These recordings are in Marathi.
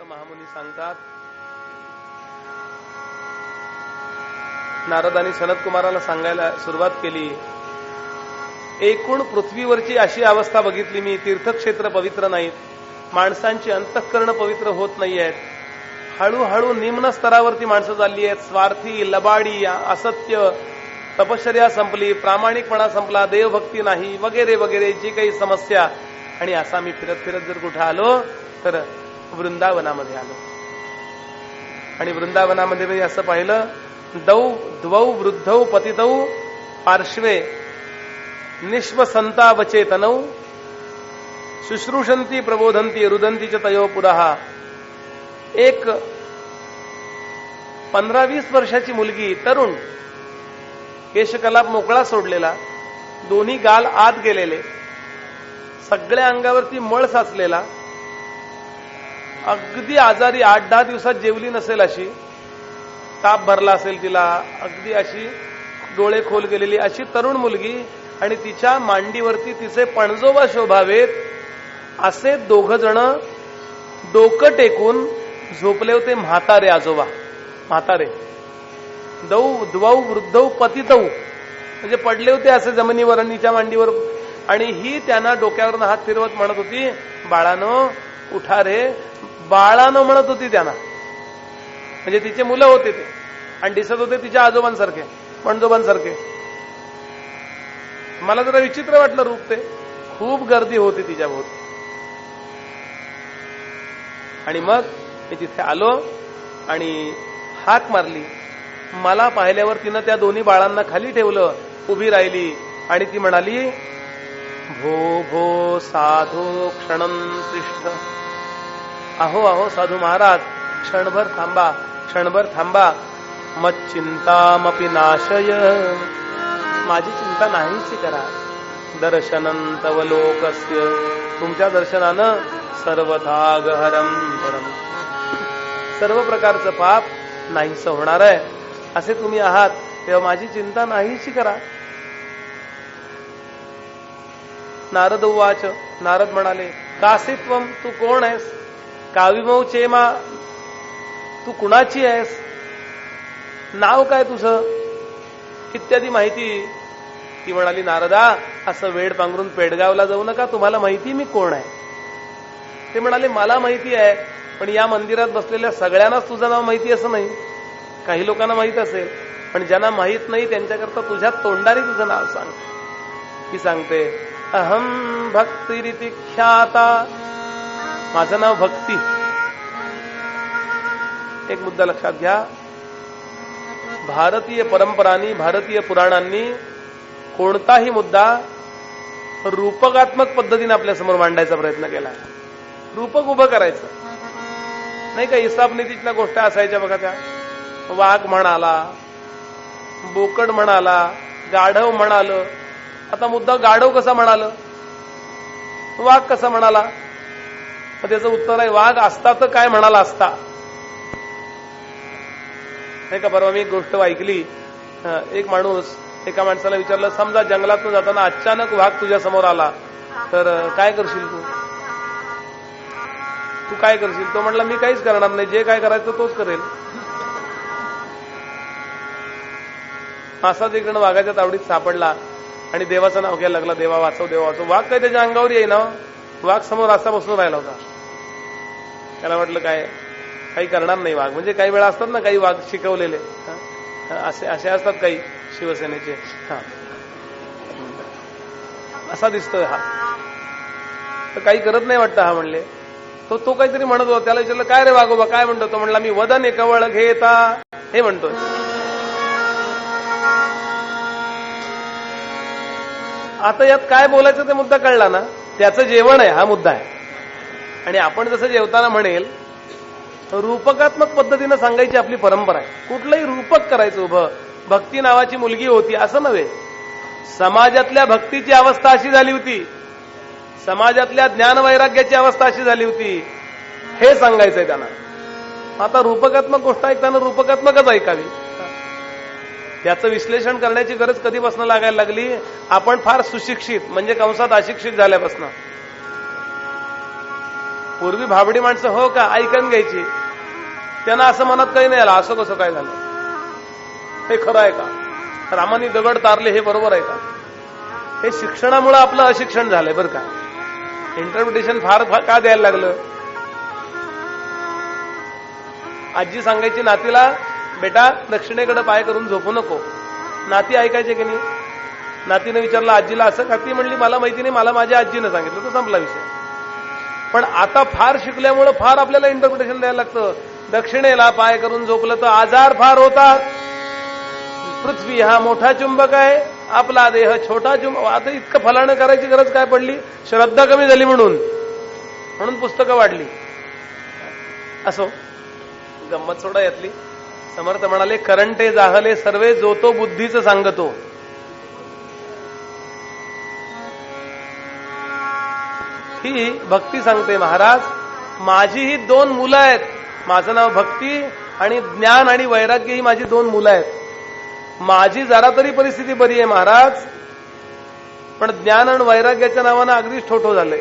सनत महामुनी सांगतात नारदानी सनत कुमाराला सांगायला सुरुवात केली एकूण पृथ्वीवरची अशी अवस्था बघितली मी तीर्थक्षेत्र पवित्र नाहीत माणसांची अंतःकरण पवित्र होत नाही आहेत हळूहळू निम्न स्तरावरती माणसं चालली आहेत स्वार्थी लबाडी असत्य तपश्चर्या संपली प्रामाणिकपणा संपला देवभक्ती नाही वगैरे वगैरे जी काही समस्या. आणि असा मी फिरत फिरत जर कुठं आलो तर वृंदावनामध्ये आलो. आणि वृंदावनामध्ये मी असं पाहिलं दौ द्वौ वृद्धौ पतितौ पार्श्वे निश्वसंतावचेतनौ शुश्रूषंती प्रबोधंती रुदंती च तयो पुरहा एक पंधरा वीस वर्षाची मुलगी तरुण केशकलाप मोकळा सोडलेला दोन्ही गाल आत गेलेले सगळ्या अंगावरती मळ साचलेला अगदी आजारी आठ दहा दिवसात जेवली नसेल अशी ताप भरला असेल तिला अगदी अशी डोळे खोल गेलेली अशी तरुण मुलगी आणि तिच्या मांडीवरती तिचे पणजोबा शोभावेत असे दोघ जण डोकं टेकून झोपले होते म्हातारे आजोबा म्हातारे. दौ द्वौ वृद्धौ पतितऊ म्हणजे पडले होते असे जमिनीवर आणि तिच्या मांडीवर. आणि ही त्यांना डोक्यावरून हात फिरवत म्हणत होती बाळानो उठा रे बाळानं म्हणत होती त्यांना. म्हणजे तिचे मुलं होते ते. आणि दिसत होते तिच्या आजोबांसारखे पणजोबांसारखे मला जरा विचित्र वाटलं रूप ते. खूप गर्दी होती तिच्या भोवती आणि मग मी तिथे आलो आणि हाक मारली. मला पाहिल्यावर तिनं त्या दोन्ही बाळांना खाली ठेवलं उभी राहिली. आणि ती म्हणाली भो भो साधू क्षणम तिष्ठ. अहो अहो साधू महाराज क्षणभर थांबा क्षणभर थांबा. मत चिंतामपी नाशय. माझी चिंता नाहीशी करा. दर्शनंतवलोकस्य. तुमच्या दर्शनानं सर्वथागहरम परम. सर्व प्रकारचं पाप नाहीस होणार आहे. असे तुम्ही आहात तेव्हा माझी चिंता नाहीशी करा. नारद उवाच नारद म्हणाले कासित्वम तू कोण आहेस? काविमौ चेमा तू कुणाची आहेस? नाव काय तुझं? इत्यादी माहिती. ती म्हणाली नारदा असं वेड पांघरून पेडगावला जाऊ नका तुम्हाला माहिती मी कोण आहे? ते म्हणाले मला माहिती आहे पण या मंदिरात बसलेल्या सगळ्यांनाच तुझं नाव माहिती असं नाही. काही लोकांना माहीत असेल पण ज्यांना माहीत नाही त्यांच्याकरता तुझ्या तोंडाने तुझं नाव सांग. ती सांगते अहम भक्तिरिती ख्याता माझं नाव भक्ती. एक मुद्दा लक्षात घ्या. भारतीय परंपरांनी भारतीय पुराणांनी कोणताही मुद्दा रूपकात्मक पद्धतीने आपल्यासमोर मांडायचा प्रयत्न केला. रूपक उभं करायचं. नाही का हिसाबनीतीतल्या गोष्ट असायच्या बघा त्या. वाघ म्हणाला बोकड म्हणाला गाढव म्हणाल. आता मुद्दा गाढव कसा म्हणाल? वाघ कसा म्हणाला? मग त्याचं उत्तर आहे वाघ असता तर काय म्हणाला असता? नाही का परवा मी एक गोष्ट ऐकली. एक माणूस एका माणसाला विचारलं समजा जंगलातून जाताना अचानक वाघ तुझ्या समोर आला तर काय करशील तू? तू काय करशील? तो म्हटला मी काहीच करणार नाही जे काय करायचं तोच करेल. असाच इकडं वाघाच्या तावडीत सापडला आणि देवाचं नाव घ्यायला लागला देवा वाचव देवा वाचव. वाघ काय त्याच्या अंगावर येईना. वाघ समोर असा बसून राहिला होता. त्याला वाटलं काय? काही करणार नाही वाघ. म्हणजे काही वेळा असतात ना काही वाघ शिकवलेले. असे असे असतात काही शिवसेनेचे. हा. असा दिसतोय हा. तर काही करत नाही वाटतं हा म्हणले. तो तो काहीतरी म्हणत होता. त्याला विचारलं काय रे वाघोबा काय म्हणतो? तो म्हणला मी वदन एकवळ घेता. हे म्हणतोय. आता यात काय बोलायचं ते मुद्दा कळला ना? त्याचं जेवण आहे हा मुद्दा आहे. आणि आपण जसं जेवताना म्हणेल रूपकात्मक पद्धतीनं सांगायची आपली परंपरा आहे. कुठलंही रूपक करायचं उभं. भक्ती नावाची मुलगी होती असं नव्हे. समाजातल्या भक्तीची अवस्था अशी झाली होती. समाजातल्या ज्ञान वैराग्याची अवस्था अशी झाली होती. हे सांगायचंय त्यांना. आता रूपकात्मक गोष्ट ऐकताना रूपकात्मकच ऐकावी. याचं विश्लेषण करण्याची गरज कधीपासून लागायला लागली? आपण फार सुशिक्षित म्हणजे कंसात अशिक्षित झाल्यापासून. पूर्वी भाबडी माणसं हो का? ऐकून घ्यायची. त्यांना असं मनात काही नाही आलं असं कसं काय झालं? हे खरं आहे का? रामानी दगड तारले हे बरोबर आहे का? हे शिक्षणामुळे आपलं अशिक्षण झालंय बरं का? इंटरप्रिटेशन फार का द्यायला लागलं? आजी सांगायची नातीला बेटा दक्षिणेकडे पाय करून झोपू नको. नाती ऐकायचे की नाही? नातीने विचारलं आजीला असं का? ती म्हणली मला माहिती नाही मला माझ्या आजीनं सांगितलं. तो संपला विषय. पण आता फार शिकल्यामुळं फार आपल्याला इंटरप्रिटेशन द्यायला लागतं. दक्षिणेला पाय करून झोपलं तर आजार फार होतात. पृथ्वी हा मोठा चुंबक आहे. आपला देह छोटा चुंबक. आता इतकं फलाणं करायची गरज काय पडली? श्रद्धा कमी झाली म्हणून. म्हणून पुस्तकं वाढली. असो. गंमत सोडा यातली. समर्थ म्हणाले करंटे जाहले सर्वे जो तो सांगतो. ही भक्ती सांगते महाराज. माझी ही दोन मुलं आहेत. माझं नाव भक्ती आणि ज्ञान आणि वैराग्य ही माझी दोन मुलं आहेत. माझी जरा तरी परिस्थिती बरी आहे महाराज. पण ज्ञान आणि वैराग्याच्या नावानं अगदीच ठोठो झालंय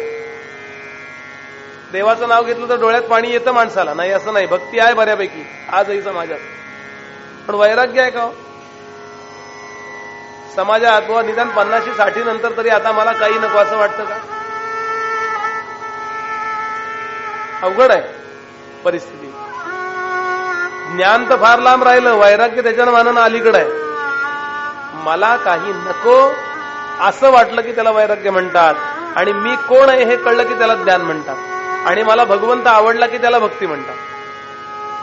देवाचं नाव घेतलं तर डोळ्यात पाणी येतं माणसाला. नाही असं नाही. भक्ती आहे बऱ्यापैकी. आजही समाजात. पण वैराग्य आहे का हो? समाजात व निदान पन्नाशी साठी नंतर तरी आता मला काही नको. असं वाटतं का? अवघड आहे परिस्थिती. ज्ञान तर फार लांब राहिलं वैराग्य त्याच्यानं मानानं अलीकडं आहे. मला काही नको असं वाटलं की त्याला वैराग्य म्हणतात. आणि मी कोण आहे हे कळलं की त्याला ज्ञान म्हणतात. आणि मला भगवंत आवडला की त्याला भक्ती म्हणतात.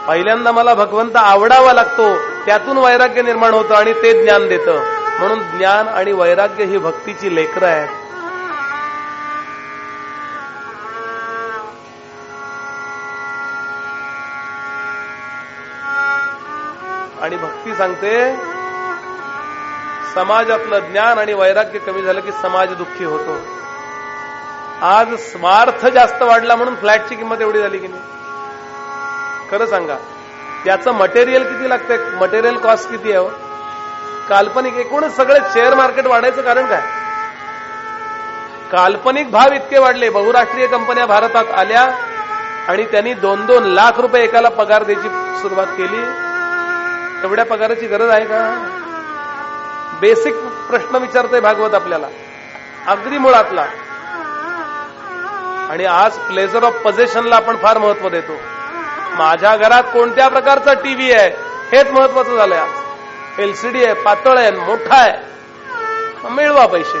पहिल्यांदा मला भगवंत आवडावा लागतो त्यातून वैराग्य निर्माण होतं आणि ते ज्ञान देतं. म्हणून ज्ञान आणि वैराग्य ही भक्तीची लेकरं आहेत. भक्ती सांगते समाजातलं ज्ञान आणि वैराग्य कमी झालं की समाज दुःखी होतो. आज स्वार्थ जास्त वाढला म्हणून फ्लॅटची किंमत एवढी झाली की नाही? खरं सांगा त्याचं मटेरियल किती लागतंय? मटेरियल कॉस्ट किती आहे हो? काल्पनिक एकूणच सगळे शेअर मार्केट वाढायचं कारण काय? काल्पनिक भाव इतके वाढले बहुराष्ट्रीय कंपन्या भारतात आल्या आणि त्यांनी दोन दोन लाख रुपये एकाला पगार द्यायची सुरुवात केली. एवढ्या पगाराची गरज आहे का? बेसिक प्रश्न विचारतोय भागवत आपल्याला. अगदी मुळातला. आणि आज प्लेझर ऑफ पजेशनला आपण फार महत्त्व देतो. माझ्या घरात कोणत्या प्रकारचा टीव्ही आहे? हेच महत्वाचं झालंय आज. एलसीडी आहे पातळ आहे मोठा आहे. मिळवा पैसे.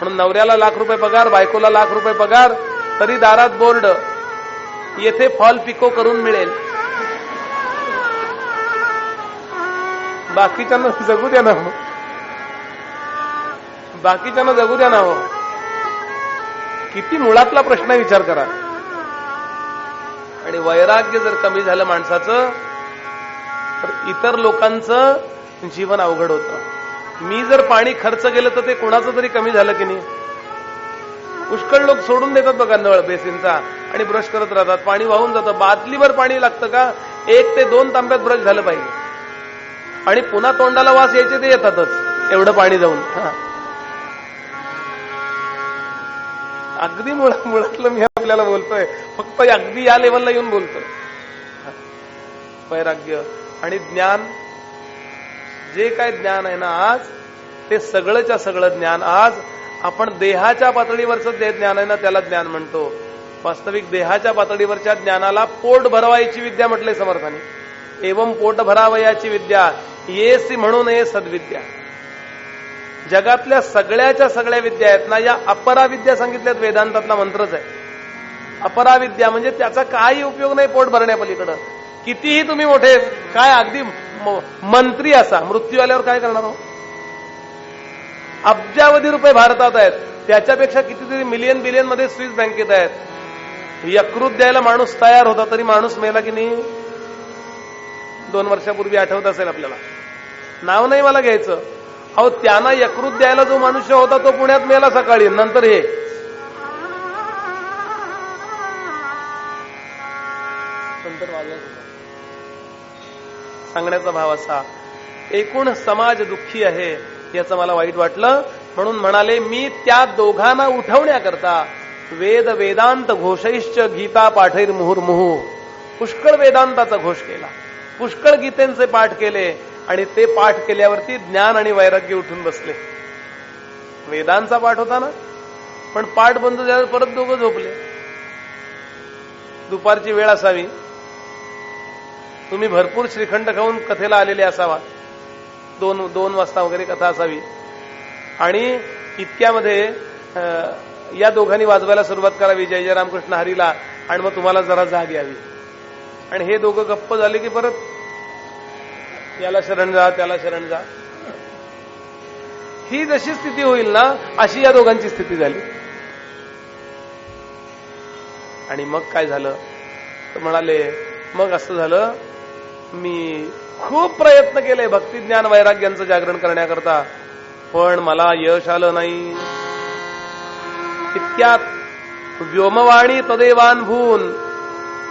म्हणून नवऱ्याला लाख रुपये पगार बायकोला लाख रुपये पगार तरी दारात बोर्ड. येथे फॉल पिको करून मिळेल. बाकीच्यांना जगू द्या ना हो. बाकीच्यांना जगू द्या ना हो. किती मुळातला प्रश्न विचार करा. आणि वैराग्य जर कमी झालं माणसाचं तर इतर लोकांचं जीवन अवघड होतं. मी जर पाणी खर्च केलं तर ते कोणाचं तरी कमी झालं की नाही? पुष्कळ लोक सोडून देतात बघा नळ बेसिनचा आणि ब्रश करत राहतात. पाणी वाहून जातं. बादलीवर पाणी लागतं का? एक ते दोन तांब्यात ब्रश झालं पाहिजे. आणि पुन्हा तोंडाला वास यायचे ते येतातच. एवढं पाणी जाऊन. अगदी मुळा मुळातलं मी आपल्याला बोलतोय. फक्त अगदी या लेवलला येऊन बोलतोय. वैराग्य आणि ज्ञान. जे काय ज्ञान आहे ना आज ते सगळंच्या सगळं ज्ञान आज आपण देहाच्या पातळीवरचं जे ज्ञान आहे ना त्याला ज्ञान म्हणतो. वास्तविक देहाच्या पातळीवरच्या ज्ञानाला पोट भरवायची विद्या म्हटलंय समर्थाने. एवम पोट भरावयाची विद्या येसी म्हणून ये सद्विद्या. जगातल्या सगळ्याच्या सगळ्या विद्या आहेत ना या अपरा विद्या सांगितल्यात वेदांतातला मंत्रच आहे. अपरा विद्या म्हणजे त्याचा काही उपयोग नाही पोट भरण्यापलीकडं कितीही तुम्ही मोठे काय अगदी मंत्री असा मृत्यू आल्यावर काय करणार हो? अब्जावधी रुपये भारतात आहेत त्याच्यापेक्षा कितीतरी मिलियन बिलियनमध्ये स्विस बँकेत आहेत. यकृत द्यायला माणूस तयार होता तरी माणूस मेला की नाही? दोन वर्षापूर्वी आठवत असेल आपल्याला. नाव नाही मला घ्यायचं. अहो त्यांना यकृत द्यायला जो मनुष्य होता तो पुण्यात मेला सकाळी. नंतर हे. सांगण्याचा भाव असा एकूण समाज दुःखी आहे याचं मला वाईट वाटलं. म्हणून म्हणाले मी त्या दोघांना उठवण्याकरता वेद वेदांत घोषैश्च गीता पाठैर मुहुर्मुहू पुष्कळ वेदांताचा घोष केला. पुष्कळ गीतेंचे पाठ केले आणि ते पाठ केल्यावरती ज्ञान आणि वैराग्य उठून बसले. वेदांचा पाठ होता ना? पण पाठ बंद झाल्यावर परत दोघं झोपले. दुपारची वेळ असावी. तुम्ही भरपूर श्रीखंड खाऊन कथेला आलेले असावा. दोन दोन वाजता वगैरे कथा असावी. आणि इतक्यामध्ये या दोघांनी वाजवायला सुरुवात करावी जय जय रामकृष्ण हरीला आणि मग तुम्हाला जरा जाग यावी. आणि हे दोघं गप्प झाले की परत याला शरण जा त्याला शरण जा. ही जशी स्थिती होईल ना अशी या दोघांची स्थिती झाली. आणि मग काय झालं? तर म्हणाले मग असं झालं मी खूप प्रयत्न केले भक्ती ज्ञान वैराग्यांचं जागरण करण्याकरता पण मला यश आलं नाही. इतक्यात व्योमवाणी तदेवान भून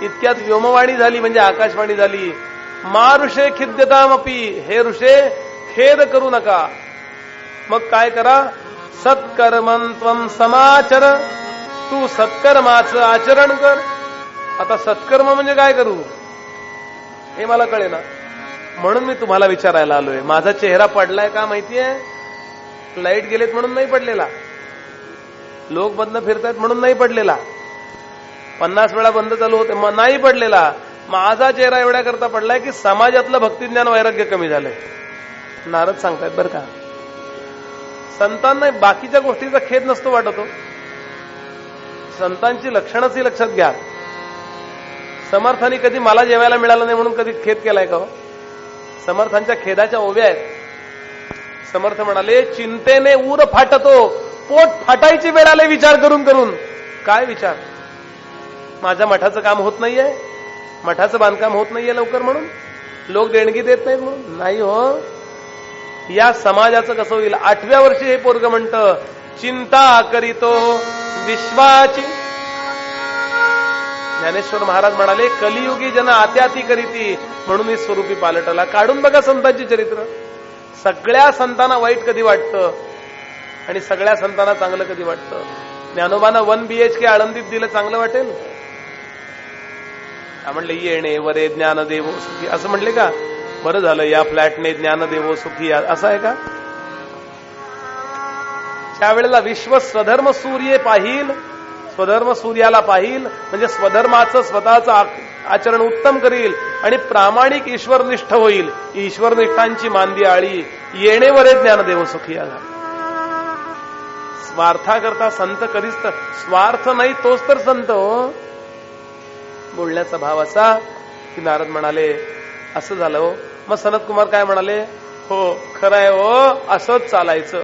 इतक्यात व्योमवाणी झाली म्हणजे आकाशवाणी झाली. मा ऋषे खिद्यतामपी हे ऋषे खेद करू नका. मग काय करा? सत्कर्मन समाचर. तू सत्कर्माचं आचरण कर. आता सत्कर्म म्हणजे काय करू? हे मला कळेना. म्हणून मी तुम्हाला विचारायला आलोय. माझा चेहरा पडलाय का माहितीये? लाइट गेलेत म्हणून नाही पडलेला. लोक बंद फिरतायत म्हणून नाही पडलेला. पन्नास वेळा बंद चालू होते. मग नाही पडलेला. माझा चेहरा एवढ्या करता पडलाय की समाजातलं भक्तिज्ञान वैराग्य कमी झालंय. नारद सांगतायत बरं का. संतांना बाकीच्या गोष्टीचा खेद नसतो वाटतो हो. संतांची लक्षणच ही लक्षात घ्या. समर्थांनी कधी मला जेवायला मिळालं नाही म्हणून कधी खेद केलाय का हो? समर्थांच्या खेदाच्या ओव्या आहेत. समर्थ म्हणाले चिंतेने ऊर फाटतो. पोट फाटायची वेळ आले विचार करून करून. काय विचार? माझ्या मठाचं काम होत नाहीये. मठाचं बांधकाम होत नाहीये लवकर म्हणून. लोक देणगी देत नाहीत म्हणून. नाही हो. या समाजाचं कसं होईल? आठव्या वर्षी हे पोरग म्हणतं चिंता करीतो विश्वाची. ज्ञानेश्वर महाराज म्हणाले कलियुगी जन आत्याती करीती. म्हणून मी स्वरूपी पालटला. काढून बघा संतांची चरित्र. सगळ्या संतांना वाईट कधी वाटतं? आणि सगळ्या संतांना चांगलं कधी वाटतं? ज्ञानोबानं वन बीएच के आळंदीत दिलं चांगलं वाटेल? म्हणलं येणे वरे ज्ञानदेवो सुखी. असं म्हणले का? बरं झालं या फ्लॅटने ज्ञानदेवो सुखी असं आहे का? त्यावेळेला विश्व स्वधर्म सूर्य पाहिल स्वधर्म सूर्याला पाहिल म्हणजे स्वधर्माचं स्वतःचं आचरण उत्तम करील आणि प्रामाणिक ईश्वरनिष्ठ होईल. ईश्वरनिष्ठांची मांदी आळी येणेवरे ज्ञानदेव सुखी आला स्वार्थाकरता संत कधीच तर स्वार्थ नाही तोच तर संत हो. बोलण्याचा भाव असा की नारद म्हणाले असं झालं हो. मग सनत कुमार काय म्हणाले हो खरं आहे हो असंच चालायचं.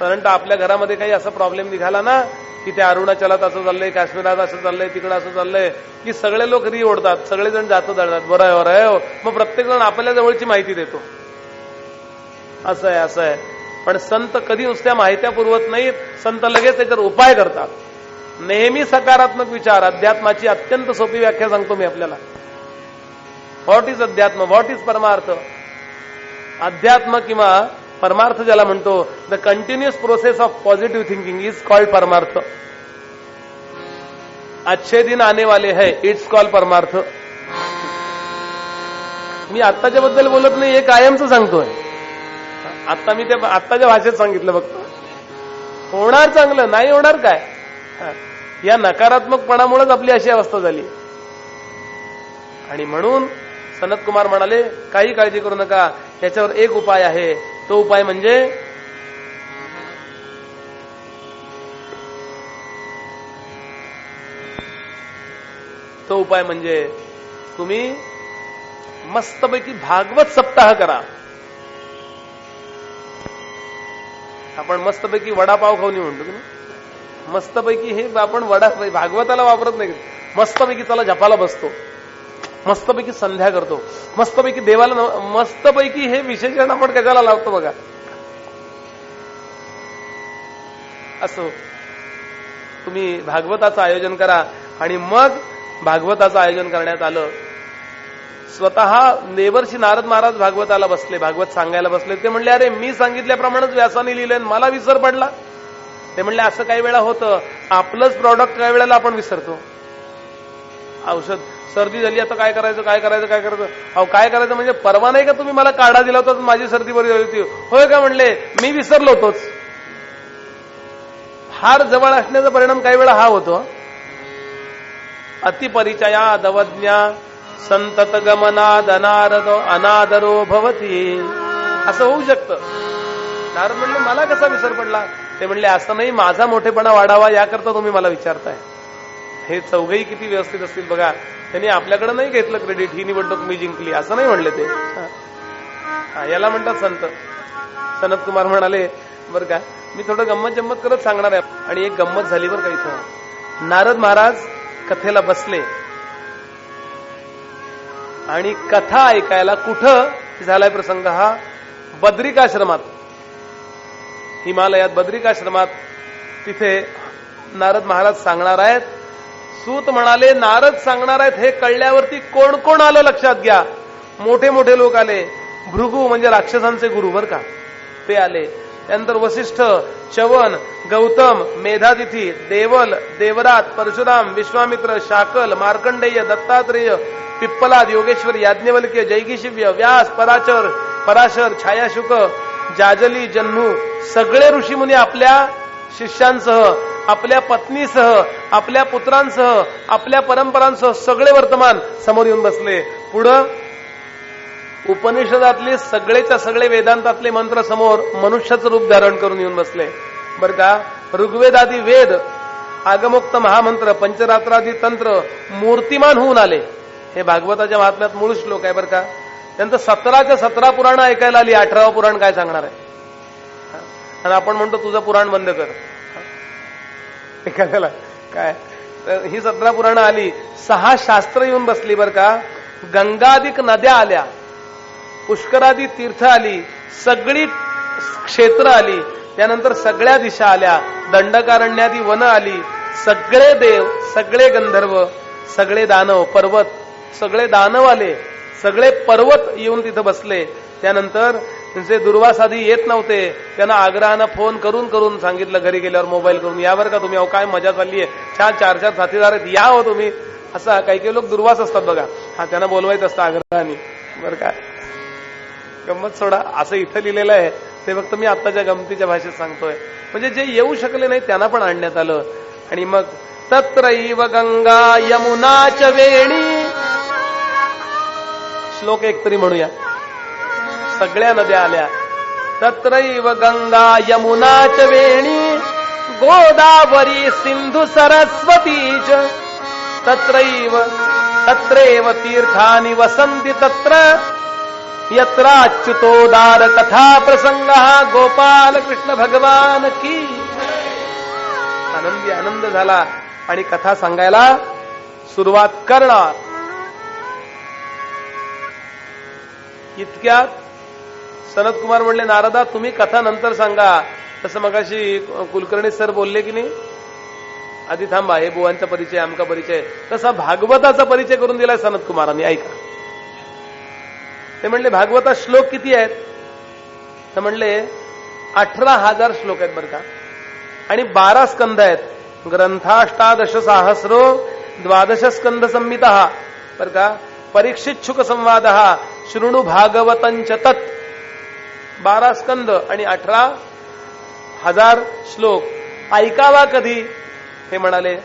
परंतु आपल्या घरामध्ये काही असा प्रॉब्लेम निघाला ना की त्या अरुणाचलात असं चाललंय काश्मीरात असं चाललंय तिकडं असं चाललंय की सगळे लोक री ओढतात सगळेजण जातो जातात बरं आहे बरं आहे हो. मग प्रत्येक जण आपल्या जवळची माहिती देतो. असं आहे असं आहे. पण संत कधी नुसत्या माहित्या पुरवत नाहीत संत लगेच त्याच्यावर उपाय करतात. नेहमी सकारात्मक विचार अध्यात्माची अत्यंत सोपी व्याख्या सांगतो मी आपल्याला. व्हॉट इज अध्यात्म? व्हॉट इज परमार्थ? अध्यात्म किंवा परमार्थ ज्याला म्हणतो the continuous process of positive thinking is called परमार्थ. अच्छे दिन आने वाले है इट्स कॉल परमार्थ. मी आत्ताच्या बद्दल बोलत नाही हे कायमचं सांगतोय. आता मी ते आत्ताच्या भाषेत सांगितलं फक्त. होणार चांगलं नाही होणार काय? या नकारात्मकपणामुळेच आपली अशी अवस्था झाली. आणि म्हणून सनत कुमार म्हणाले काही काळजी करू नका. याच्यावर एक उपाय आहे. तो उपाय म्हणजे तो उपाय म्हणजे तुम्ही मस्तपैकी भागवत सप्ताह करा. आपण मस्तपैकी वडापाव खाऊन येऊ म्हणतो की मस्तपैकी हे आपण वडा भागवताला वापरत नाही. मस्तपैकी चला जपाला बसतो. मस्तपैकी संध्या करतो. मस्तपैकी देवाला मस्तपैकी हे विशेषण आपण कशाला लावतो बघा? असो. तुम्ही भागवताचं आयोजन करा आणि मग भागवताचं आयोजन करण्यात आलं. स्वतः नेवरशी नारद महाराज भागवताला बसले भागवत सांगायला बसले. ते म्हणले अरे मी सांगितल्याप्रमाणेच व्यासाने लिहिले मला विसर पडला. ते म्हणले असं काही वेळा होतं. आपलंच प्रॉडक्ट काही वेळेला आपण विसरतो. औषध सर्दी झाली आता काय करायचं काय करायचं काय करायचं? अहो काय करायचं म्हणजे परवा नाही का तुम्ही मला काढा दिला होता माझी सर्दी बरी झाली होती. होय का म्हणले? मी विसरलो होतोच. फार जवळ असण्याचा परिणाम काही वेळा हा होतो. अतिपरिचया दवज्ञा संतत गमनाद अनारद अनादरो भवती. असं होऊ शकतं. कारण म्हणले मला कसा विसर पडला? ते म्हणले असं नाही माझा मोठेपणा वाढावा याकरता तुम्ही मला विचारताय. हे चौघही किती व्यवस्थित असतील बघा. त्यांनी आपल्याकडे नाही घेतलं क्रेडिट ही निवडणूक मी जिंकली. असं नाही म्हणले ते. याला म्हणतात संत. सनत कुमार म्हणाले बरं का मी थोडं गंमत जम्मत करत सांगणार आहे. आणि एक गंमत झाली बरं का इथं. नारद महाराज कथेला बसले. आणि कथा ऐकायला कुठं झालाय प्रसंग हा? बद्रिकाश्रमात हिमालयात बद्रिकाश्रमात तिथे नारद महाराज सांगणार आहेत. सूत म्हणाले नारद सांगणार आहेत हे कळल्यावरती कोण कोण आलं लक्षात घ्या. मोठे मोठे लोक आले. भृगू म्हणजे राक्षसांचे गुरु बर का? ते आले. त्यानंतर वसिष्ठ चवन गौतम मेधातिथी देवल देवरात परशुराम विश्वामित्र शाकल मार्कंडेय दत्तात्रेय पिप्पलाद योगेश्वर याज्ञवल्क्य जैगीशिव्य व्यास पराचर पराशर छायाशुक जाजली जन्मू सगळे ऋषीमुनी आपल्या शिष्यांसह आपल्या पत्नीसह आपल्या पुत्रांसह आपल्या परंपरांसह सगळे वर्तमान समोर येऊन बसले. पुढं उपनिषदातले सगळेच्या सगळे वेदांतातले मंत्र समोर मनुष्याचं रूप धारण करून येऊन बसले. बर का? ऋग्वेदादी वेद आगमोक्त महामंत्र पंचरात्रादी तंत्र मूर्तिमान होऊन आले. हे भागवताच्या महात्म्यात मूळ श्लोक आहे बरं का? त्यांचं सतराच्या सतरा पुराण ऐकायला आली अठरावं पुराण काय सांगणार आहे? आणि आपण म्हणतो तुझं पुराण बंद कर. एखाद्याला काय? तर ही सतरा पुराणं आली. सहा शास्त्र येऊन बसली बर का? गंगाधिक नद्या आल्या. पुष्करादी तीर्थ आली सगळी क्षेत्र आली त्यानंतर सगळ्या दिशा आल्या दंडकारण्यादी वन आली सगळे देव सगळे गंधर्व सगळे दानव पर्वत सगळे दानव आले सगळे पर्वत येऊन तिथं बसले. त्यानंतर जे दुर्वासादी येत नव्हते. त्यांना आग्रहानं फोन करून करून सांगितलं घरी गेल्यावर मोबाईल करून यावर का तुम्ही अहो काय मजा चालली आहे? छान चार चार साथीदार आहेत या हो तुम्ही. असा काही काही लोक दुर्वास असतात बघा. हा त्यांना बोलवायचं असतं आग्रहाने. बरं काय गंमत सोडा असं इथं लिहिलेलं आहे. ते फक्त मी आत्ताच्या गमतीच्या भाषेत सांगतोय. म्हणजे जे येऊ शकले नाही त्यांना पण आणण्यात आलं. आणि मग तत्रैव गंगा यमुनाच वेणी. श्लोक एक तरी म्हणूया. सगळ्या नद्या आल्या. तत्रैव गंगा यमुनाच वेणी. गोदावरी सिंधू सरस्वतीच. च तत्रैव तत्रैव तीर्थानी वसंती तत्र. यत्राच्युतोदार कथा प्रसंग गोपाल कृष्ण भगवान की। आनंदी आनंद झाला आणि कथा सांगायला सुरुवात करणार. इतक्यात सनत कुमार म्हणले नारदा तुम्ही कथा नंतर सांगा. तसं मगाशी कुलकर्णी सर बोलले की नाही आधी थांबा हे बुवांचा परिचय आमका परिचय. तसा भागवताचा परिचय करून दिलाय सनत कुमारांनी ऐका. ते म्हणले भागवतात श्लोक किती आहेत? तर म्हणले अठरा हजार श्लोक आहेत बरं का. आणि बारा स्कंद आहेत. ग्रंथाष्टादश सहस्रो द्वादश स्कंद संहिता बरं का? परीक्षिच्छुक संवाद. हा शृणू भागवतंच तत्. बारा स्कंद आणि अठरा हजार श्लोक. ऐकावा कधी? हे म्हणाले.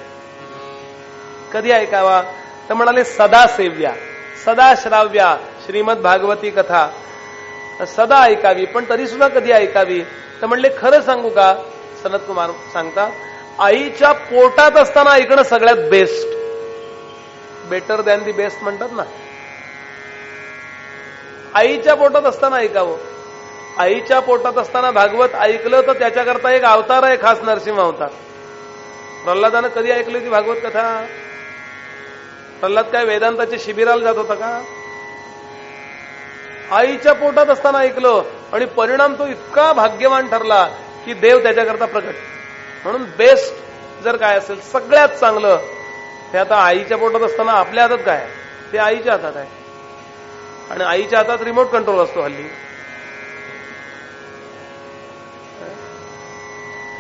कधी ऐकावा? तर म्हणाले सदा सेव्या सदा श्राव्या श्रीमद भागवती कथा सदा ऐकावी पण तरी सुद्धा कधी ऐकावी? तर म्हणले खरं सांगू का? सनत कुमार सांगता आईच्या पोटात असताना ऐकणं सगळ्यात best better than the best म्हणतात ना? आईच्या पोटात असताना ऐकावं. आईच्या पोटात असताना भागवत ऐकलं तर त्याच्याकरता एक अवतार आहे खास नरसिंह अवतार. प्रल्हादानं कधी ऐकली ती भागवत कथा? प्रल्हाद काय वेदांताच्या शिबिराला जात होता का? आईच्या पोटात असताना ऐकलं आणि परिणाम तो इतका भाग्यवान ठरला की देव त्याच्याकरता प्रकट. म्हणून बेस्ट जर काय असेल सगळ्यात चांगलं ते आता आईच्या पोटात असताना आपल्या हातात काय ते आईच्या हातात आहे. आणि आईच्या हातात रिमोट कंट्रोल असतो हल्ली.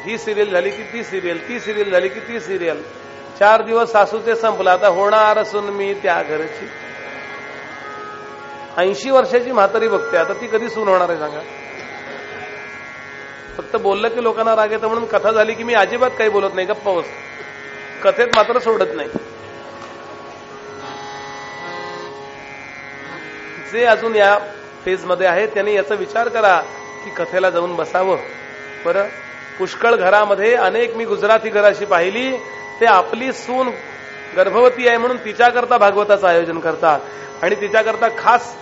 ही सिरियल झाली की ती सिरियल ती सिरियल झाली की ती सिरियल चार दिवस सासूचे संपला आता होणार असून मी त्या घरची. ऐंशी वर्षाची म्हातारी बघते. आता ती कधी सून होणार आहे सांगा? फक्त बोललं की लोकांना राग येतं म्हणून कथा झाली की मी अजिबात काही बोलत नाही. गप्पा बस. कथेत मात्र सोडत नाही. जे अजून या फेजमध्ये आहे त्यांनी याचा विचार करा की कथेला जाऊन बसावं. बरं? पुष्कळ घरामध्ये अनेक मी गुजराती घराशी पाहिली. ते आपली सून गर्भवती आहे म्हणून तिच्याकरता भागवताचं आयोजन करतात. आणि तिच्याकरता खास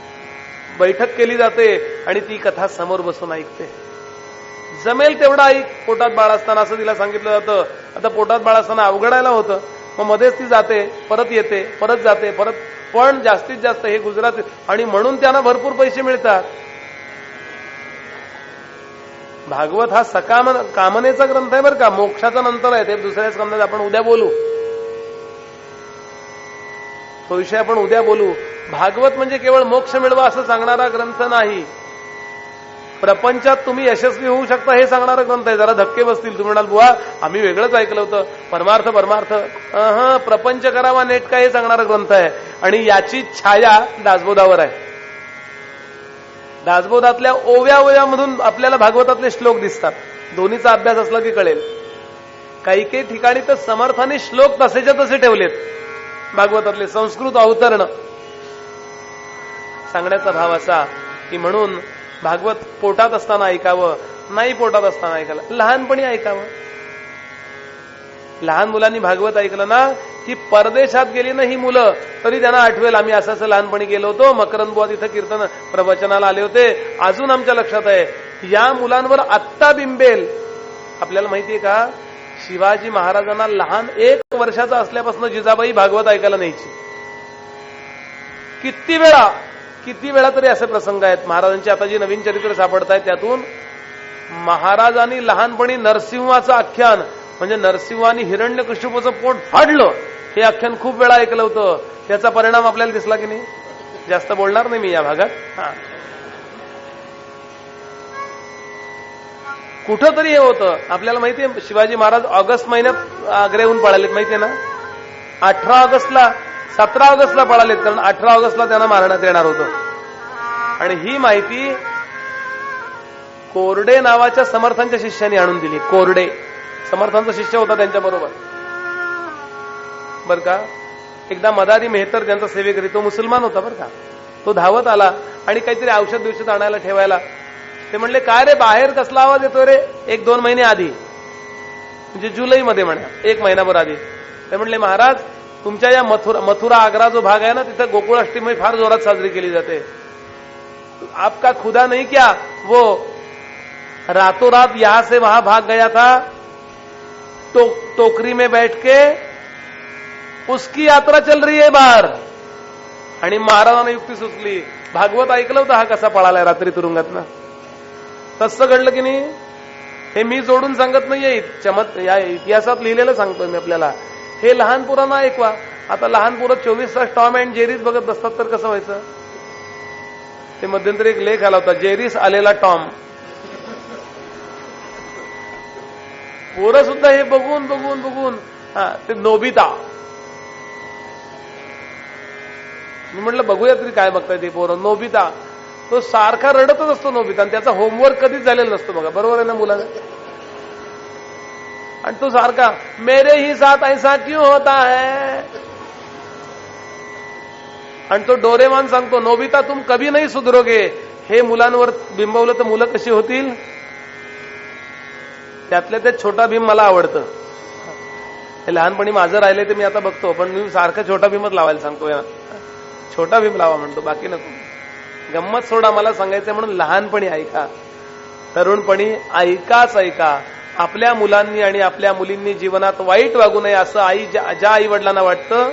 बैठक केली जाते आणि ती कथा समोर बसून ऐकते. जमेल तेवढा ऐक. पोटात बाळ असताना असं तिला सांगितलं जातं. आता पोटात बाळ असताना अवघडायला होतं. मग मध्येच ती जाते परत येते परत जाते परत पण जास्तीत जास्त हे गुजरात आणि म्हणून त्यांना भरपूर पैसे मिळतात. भागवत हा सकाम कामनेचा ग्रंथ आहे बरं का. मोक्षाचा नंतर आहे. ते दुसऱ्या स्कंदात आपण उद्या बोलू. तो विषय आपण उद्या बोलू. भागवत म्हणजे केवळ मोक्ष मिळवा असं सांगणारा ग्रंथ नाही. प्रपंचात तुम्ही यशस्वी होऊ शकता हे सांगणारा ग्रंथ आहे. जरा धक्के बसतील. तुम्ही म्हणाल बुवा आम्ही वेगळंच ऐकलं होतं. परमार्थ परमार्थ. अह प्रपंच करावा नेटका हे सांगणारा ग्रंथ आहे. आणि याची छाया दासबोधावर आहे. दासबोधातल्या ओव्या ओव्यामधून आपल्याला भागवतातले श्लोक दिसतात. दोन्हीचा अभ्यास असला की कळेल. काही काही ठिकाणी तर समर्थाने श्लोक तसेच्या तसे ठेवलेत. भागवतातले संस्कृत अवतरण. सांगण्याचा भाव असा की म्हणून भागवत पोटात असताना ऐकावं नाही पोटात असताना ऐकायला. लहानपणी ऐकावं. लहान मुलांनी भागवत ऐकलं ना की परदेशात गेली ना ही मुलं तरी त्यांना आठवेल आम्ही असं असं लहानपणी गेलो होतो मकरंदबुवा तिथं कीर्तन प्रवचनाला आले होते. अजून आमच्या लक्षात आहे या मुलांवर आत्ता बिंबेल. आपल्याला माहितीये का? शिवाजी महाराजांना लहान एक वर्षाचा असल्यापासून जिजाबाई भागवत ऐकायला न्यायची. किती वेळा किती वेळा तरी असे प्रसंग आहेत. महाराजांची आता जी नवीन चरित्र सापडत आहेत त्यातून महाराजांनी लहानपणी नरसिंहाचं आख्यान म्हणजे नरसिंहानी हिरण्य कश्यपूचं पोट फाडलं हे आख्यान खूप वेळा ऐकलं होतं. त्याचा परिणाम आपल्याला दिसला की नाही? जास्त बोलणार नाही मी या भागात. हा. कुठं तरी हे होतं. आपल्याला माहितीये शिवाजी महाराज ऑगस्ट महिन्यात आग्र्याहून पळालेत माहितीये ना? अठरा ऑगस्टला सतरा ऑगस्टला पळालेत कारण अठरा ऑगस्टला त्यांना मारण्यात येणार होतं. आणि ही माहिती कोरडे नावाच्या समर्थांच्या शिष्याने आणून दिली. कोरडे. समर्थांचा शिष्य होता त्यांच्या बरोबर. बर का? एकदा मदारी मेहतर त्यांचा सेवेकरी तो मुसलमान होता बर का? तो धावत आला आणि काहीतरी औषध दिवषध आणायला ठेवायला. ते म्हणले काय रे बाहेर कसला आवाज येतो रे? एक दोन महिने आधी. म्हणजे जुलैमध्ये म्हणा एक महिनाभर आधी. ते म्हणले महाराज तुमच्या या मथुरा मथुरा आग्रा जो भाग आहे ना तिथं गोकुळाष्टमी फार जोरात साजरी केली जाते. आपका खुदा नहीं क्या? वो रातों रात यहां से वहां भाग गया था तो, टोकरी में बैठ के उसकी यात्रा चल रही है बाहर आणि महाराजांना युक्ती सुचली भागवत ऐकलं होतं हा कसा पळालाय रात्री तुरुंगात ना? तसं घडलं की नाही? हे मी जोडून सांगत नाहीये चमत या इतिहासात लिहिलेलं सांगतोय मी आपल्याला. हे लहान पोरांना ऐकवा. आता लहान पोरं चोवीस तास टॉम अँड जेरीज बघत बसतात तर कसं व्हायचं? ते मध्यंतरी एक लेख आला होता जेरीस आलेला टॉम. पोरं सुद्धा हे बघून बघून बघून हा ते नोबिता. मी म्हटलं बघूया तरी काय बघताय ते पोरं. नोबिता. तो सारखा रडतच असतो नोबिता आणि त्याचा होमवर्क कधीच झालेला नसतो बघा. बरोबर आहे ना मुलाला आणि तो सारखा मेरे ही साथ ऐसा क्यों होता है? आणि तो डोरेमान सांगतो नोबिता तुम कभी नाही सुधरोगे। हे मुलांवर बिंबवलं तर मुलं कशी होतील? त्यातल्या ते छोटा भीम मला आवडतं. हे लहानपणी माझं राहिले ते मी आता बघतो पण मी सारखं छोटा भीमच लावायला सांगतो या. छोटा भीम लावा म्हणतो बाकी नको. गंमत सोडा मला सांगायचं म्हणून लहानपणी ऐका. तरुणपणी ऐकाच ऐका. आपल्या मुलांनी आणि आपल्या मुलींनी जीवनात वाईट वागू नये असं आई ज्या आई वडिलांना वाटतं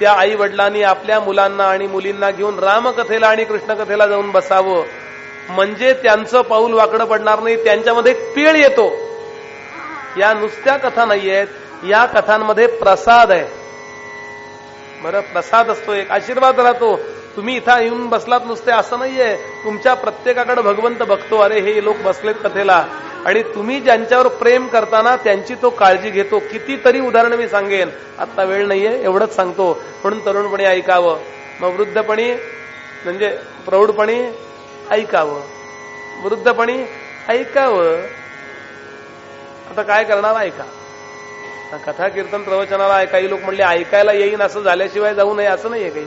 त्या आई वडिलांनी आपल्या मुलांना आणि मुलींना घेऊन रामकथेला आणि कृष्णकथेला जाऊन बसावं. म्हणजे त्यांचं पाऊल वाकडं पडणार नाही त्यांच्यामध्ये पीळ येतो. या नुसत्या कथा नाहीयेत या कथांमध्ये प्रसाद आहे. बरं प्रसाद असतो एक. आशीर्वाद राहतो. तुम्ही इथं येऊन बसलात नुसते असं नाहीये. तुमच्या प्रत्येकाकडे भगवंत बघतो. अरे हे लोक बसलेत कथेला. आणि तुम्ही ज्यांच्यावर प्रेम करताना त्यांची तो काळजी घेतो. कितीतरी उदाहरणं मी सांगेन. आता वेळ नाहीये एवढंच सांगतो. म्हणून तरुणपणी ऐकावं. मग वृद्धपणी म्हणजे प्रौढपणी ऐकावं. वृद्धपणी ऐकावं. आता काय करणार ऐका. कथा कीर्तन प्रवचनाला काही लोक म्हणले ऐकायला येईन असं झाल्याशिवाय जाऊ नये असं नाहीये काही.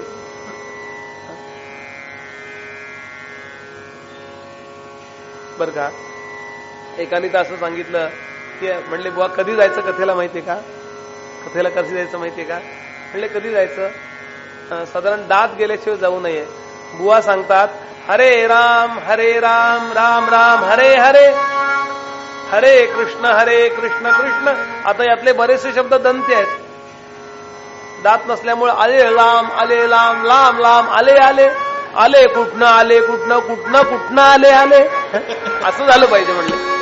बर का? एकाने तर असं सांगितलं की म्हणले बुवा कधी जायचं कथेला माहितीये का? कथेला कधी जायचं माहितीये का? म्हणले कधी जायचं? साधारण दात गेल्याशिवाय जाऊ नये. बुवा सांगतात हरे राम हरे राम राम राम हरे हरे हरे कृष्ण हरे कृष्ण कृष्ण. आता यातले बरेचसे शब्द दंते आहेत. दात नसल्यामुळे आले लांब आले लांब लांब लांब आले आले आले कुठनं आले कुठनं कुठनं कुठनं आले आले. असं झालं पाहिजे म्हणले.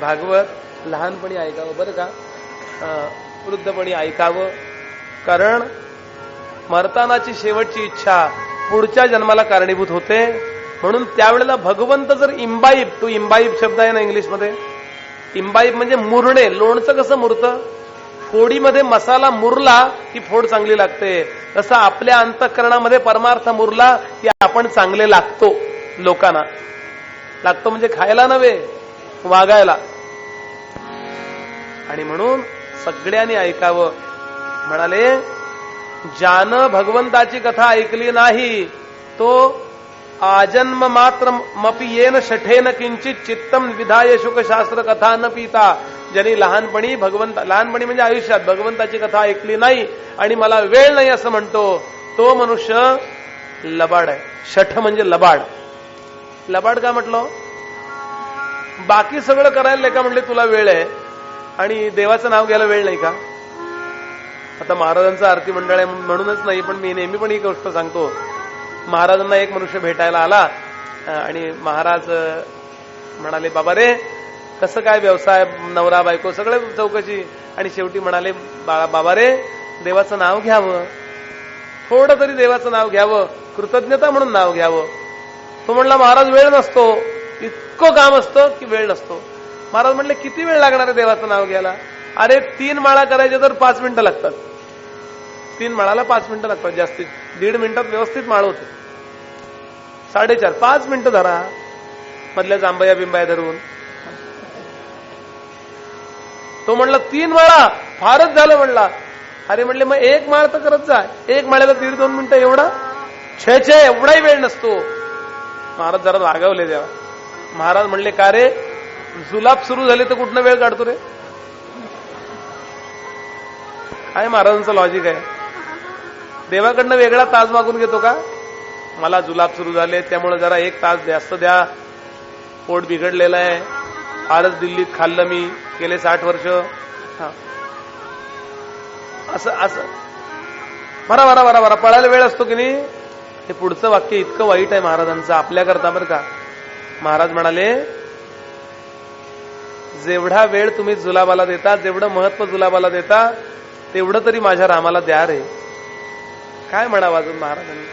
भागवत लहानपणी ऐकावं बरं का? वृद्धपणी ऐकावं. कारण मरतानाची शेवटची इच्छा पुढच्या जन्माला कारणीभूत होते. म्हणून त्यावेळेला भगवंत जर इम्बाईब तो इम्बाईब शब्द आहे ना इंग्लिशमध्ये? इम्बाईब म्हणजे मुरणे लोणचं कसं मुरतं? फोडीमध्ये मसाला मुरला की फोड चांगली लागते. तसं आपल्या अंतःकरणामध्ये परमार्थ मुरला की आपण चांगले लागतो लोकांना. लागतो म्हणजे खायला नव्हे वागायला. आणि म्हणून सगळ्यांनी ऐकावं. म्हणाले ज्यानं भगवंताची कथा ऐकली नाही तो आजन्म मात्र मपी येन शठेन किंचित चित्तम विधाय शुकशास्त्र कथा न पिता. ज्यांनी लहानपणी भगवंत लहानपणी म्हणजे आयुष्यात भगवंताची कथा ऐकली नाही आणि मला वेळ नाही असं म्हणतो तो मनुष्य लबाड आहे. शठ म्हणजे लबाड. लबाड का म्हटलं? बाकी सगळं करायला का म्हणले तुला वेळ आहे. आणि देवाचं नाव घ्यायला वेळ नाही का? आता महाराजांचं आरती मंडळ आहे म्हणूनच नाही पण मी नेहमी पण ही गोष्ट सांगतो. महाराजांना एक मनुष्य भेटायला आला आणि महाराज म्हणाले बाबा रे कसं काय व्यवसाय नवरा बायको सगळे चौकशी? आणि शेवटी म्हणाले "बा- बाबा रे देवाचं नाव घ्यावं. थोडं तरी देवाचं नाव घ्यावं कृतज्ञता म्हणून नाव घ्यावं. तो म्हणला महाराज वेळ नसतो. इतकं काम असतं की वेळ नसतो. महाराज म्हणले किती वेळ लागणार आहे देवाचं नाव घ्यायला? अरे तीन माळा करायचे तर पाच मिनिटं लागतात. तीन माळाला पाच मिनिटं लागतात जास्तीत. दीड मिनिटात व्यवस्थित माळ होते. साडेचार पाच मिनिटं धरा. मधल्या जांभया बिंबाया धरून. तो म्हणला तीन माळा फारच झालं म्हणला. अरे म्हणले मग एक माळ तर करत जा. एक माळ्याला दीड दोन मिनिटं एवढा? छे छे एवढाही वेळ नसतो. महाराज जरा रागवले देवा. महाराज म्हणले का रे? जुलाब सुरू झाले तर कुठनं वेळ काढतो रे? काय महाराजांचं लॉजिक आहे? देवाकडनं वेगळा तास मागून घेतो का? मला जुलाब सुरू झाले त्यामुळे जरा एक तास जास्त द्या. पोट बिघडलेलं आहे. फारच दिल्लीत खाल्लं मी गेले साठ वर्ष. असं असं. बरा बरा बरा बरा. पळायला वेळ असतो की नाही? हे पुढचं वाक्य इतकं वाईट आहे महाराजांचं आपल्याकरता बरं का. महाराज म्हणाले जेवढा वेळ तुम्ही जुलाबाला देता जेवढं महत्त्व जुलाबाला देता तेवढं तरी माझ्या रामाला द्या रे. काय म्हणावं अजून महाराजांनी?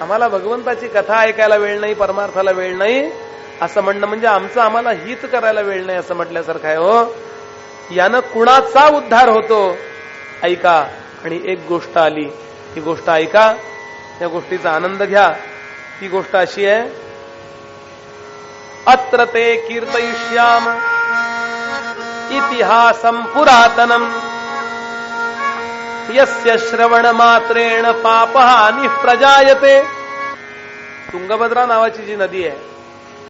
आम्हाला भगवंताची कथा ऐकायला वेळ नाही परमार्थाला वेळ नाही. असं म्हणणं म्हणजे आमचं आम्हाला हित करायला वेळ नाही असं म्हटल्यासारखं आहे हो. यानं कुणाचा उद्धार होतो? ऐका. आणि एक गोष्ट आली. ही गोष्ट ऐका. या गोष्टीचा आनंद घ्या. ती गोष्ट अशी आहे अत्र ते कीर्तयिष्याम। इतिहासं पुरातनम। यस्य श्रवण मात्रेण पापहानी प्रजायते। तुंगभद्रा नावाची जी नदी आहे।